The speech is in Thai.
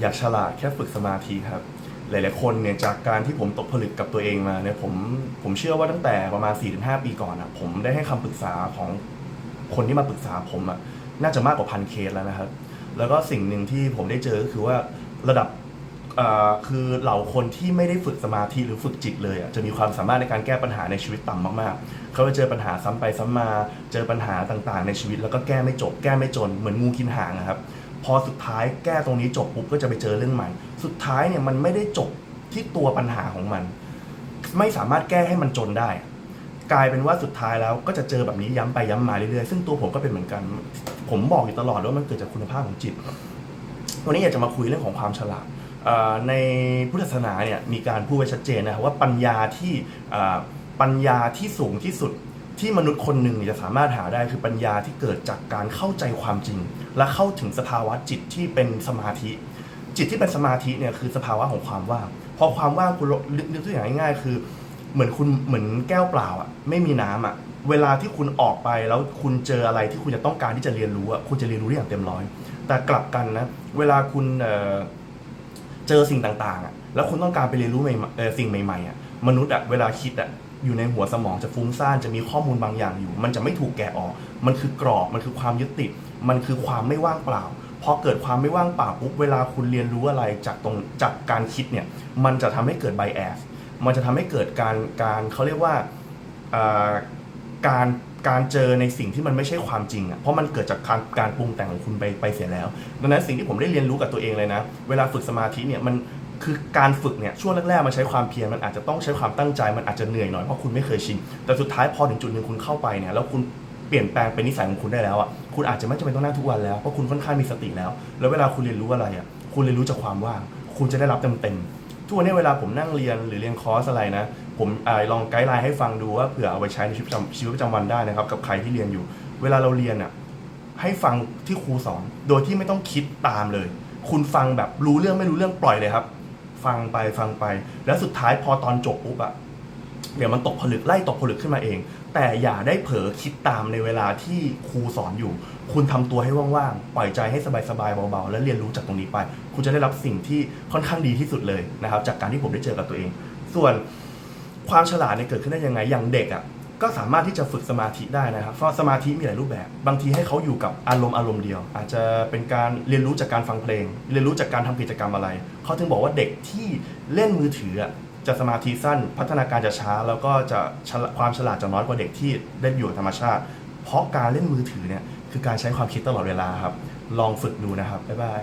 อยากฉลาดแค่ฝึกสมาธิครับ หลาย ๆ คนเนี่ยจากการที่ผมตกผลึกกับตัวเองมาเนี่ยผมผมเชื่อว่าตั้งแต่ประมาณ 4-5 ปีก่อนอะผมได้ให้คำปรึกษาของคนที่มาปรึกษาผมอะน่าจะมากกว่าพันเคสแล้วนะครับ แล้วก็สิ่งหนึ่งที่ผมได้เจอก็คือว่าระดับอ่อคือเหล่าคนที่ไม่ได้ฝึกสมาธิหรือฝึกจิตเลยอะจะมีความสามารถในการแก้ปัญหาในชีวิตต่ำมากๆ เขาจะเจอปัญหาซ้ำไปซ้ำมา เจอปัญหาต่างๆ ในชีวิตแล้วก็แก้ไม่จบแก้ไม่จนเหมือนงูกินหางนะครับ พอสุดท้ายแก้ตรงนี้จบปุ๊บก็จะไปเจอเรื่องใหม่ สุดท้ายเนี่ยมันไม่ได้จบที่ตัวปัญหาของมัน ไม่สามารถแก้ให้มันจนได้ กลายเป็นว่าสุดท้ายแล้วก็จะเจอแบบนี้ย้ำไปย้ำมาเรื่อยๆ ซึ่งตัวผมก็เป็นเหมือนกัน ผมบอกอยู่ตลอดว่ามันเกิดจากคุณภาพของจิต วันนี้อยากจะมาคุยเรื่องของความฉลาดในพุทธศาสนาเนี่ยมีการพูดไว้ชัดเจนนะครับว่าปัญญาที่ปัญญาที่สูงที่สุด ที่มนุษย์คนหนึ่งจะสามารถหาได้คือปัญญาที่เกิดจากการเข้าใจความจริง และเข้าถึงสภาวะจิตที่เป็นสมาธิ จิตที่เป็นสมาธิเนี่ยคือสภาวะของความว่างพอความว่างคุณนึกตัวอย่างง่ายๆคือ เหมือนคุณเหมือนแก้วเปล่าอะไม่มีน้ำอะเวลาที่คุณออกไปแล้วคุณเจออะไรที่คุณจะต้องการที่จะเรียนรู้อะคุณจะเรียนรู้ได้อย่างเต็มร้อย แต่กลับกันนะเวลาคุณเจอสิ่งต่างๆอะแล้วคุณต้องการไปเรียนรู้ใหม่สิ่งใหม่ๆอะมนุษย์อะเวลาคิดอะ อยู่ในหัวสมองจะฟุ้งซ่านจะมีข้อมูลบางอย่างอยู่ มันจะไม่ถูกแกะออก มันคือกรอบมันคือความยึดติด มันคือความไม่ว่างเปล่าพอเกิดความไม่ว่างเปล่าปุ๊บเวลาคุณเรียนรู้อะไรจากตรงจากการคิดเนี่ยมันจะทำให้เกิดไบแอสมันจะทำให้เกิดการการเขาเรียกว่าการการเจอในสิ่งที่มันไม่ใช่ความจริงอะเพราะมันเกิดจากการการปรุงแต่งของคุณไปไปเสียแล้ว ดังนั้นสิ่งที่ผมได้เรียนรู้กับตัวเองเลยนะ เวลาฝึกสมาธิเนี่ยมัน คือการฝึกเนี่ยช่วงแรกๆมันใช้ความเพียรมันอาจจะต้องใช้ความตั้งใจมันอาจจะเหนื่อยหน่อยเพราะคุณไม่เคยชินแต่สุดท้ายพอถึงจุดหนึ่งคุณเข้าไปเนี่ยแล้วคุณเปลี่ยนแปลงเป็นนิสัยของคุณได้แล้วอะคุณอาจจะไม่จำเป็นต้องนั่งทุกวันแล้วเพราะคุณค่อนข้างมีสติแล้ว แล้วเวลาคุณเรียนรู้อะไรอะคุณเรียนรู้จากความว่าง คุณจะได้รับเต็มๆทุกวันนี้เวลาผมนั่งเรียนหรือเรียนคอร์สอะไรนะผมอลองไกด์ไลน์ให้ฟังดูว่าเผื่อเอาไปใช้ในชีวิตประจำชีวิตประจำวันได้นะครับกับใครที่เรียนอยู่ เวลาเราเรียนอะให้ฟังที่ครูสอน โดยที่ไม่ต้องคิดตามเลย คุณฟังแบบรู้เรื่องไม่รู้เรื่องปล่อยเลยครับ ฟังไปฟังไป แล้วสุดท้ายพอตอนจบปุ๊บอะเดี๋ยวมันตกผลึกไล่ตกผลึกขึ้นมาเอง แต่อย่าได้เผลอคิดตามในเวลาที่ครูสอนอยู่ คุณทำตัวให้ว่างๆ ปล่อยใจให้สบายๆเบาๆ แล้วเรียนรู้จากตรงนี้ไป คุณจะได้รับสิ่งที่ค่อนข้างดีที่สุดเลยนะครับ จากการที่ผมได้เจอกับตัวเอง ส่วนความฉลาดเนี่ยเกิดขึ้นได้ยังไงอย่างเด็กอะ ก็สามารถที่จะฝึกสมาธิได้นะครับ เพราะสมาธิมีหลายรูปแบบ บางทีให้เขาอยู่กับอารมณ์อารมณ์เดียว อาจจะเป็นการเรียนรู้จากการฟังเพลง เรียนรู้จากการทำกิจกรรมอะไร เขาถึงบอกว่าเด็กที่เล่นมือถือจะสมาธิสั้น พัฒนาการจะช้า แล้วก็จะความฉลาดจะน้อยกว่าเด็กที่ได้อยู่ธรรมชาติ เพราะการเล่นมือถือเนี่ยคือการใช้ความคิดตลอดเวลาครับ ลองฝึกดูนะครับบ๊ายบาย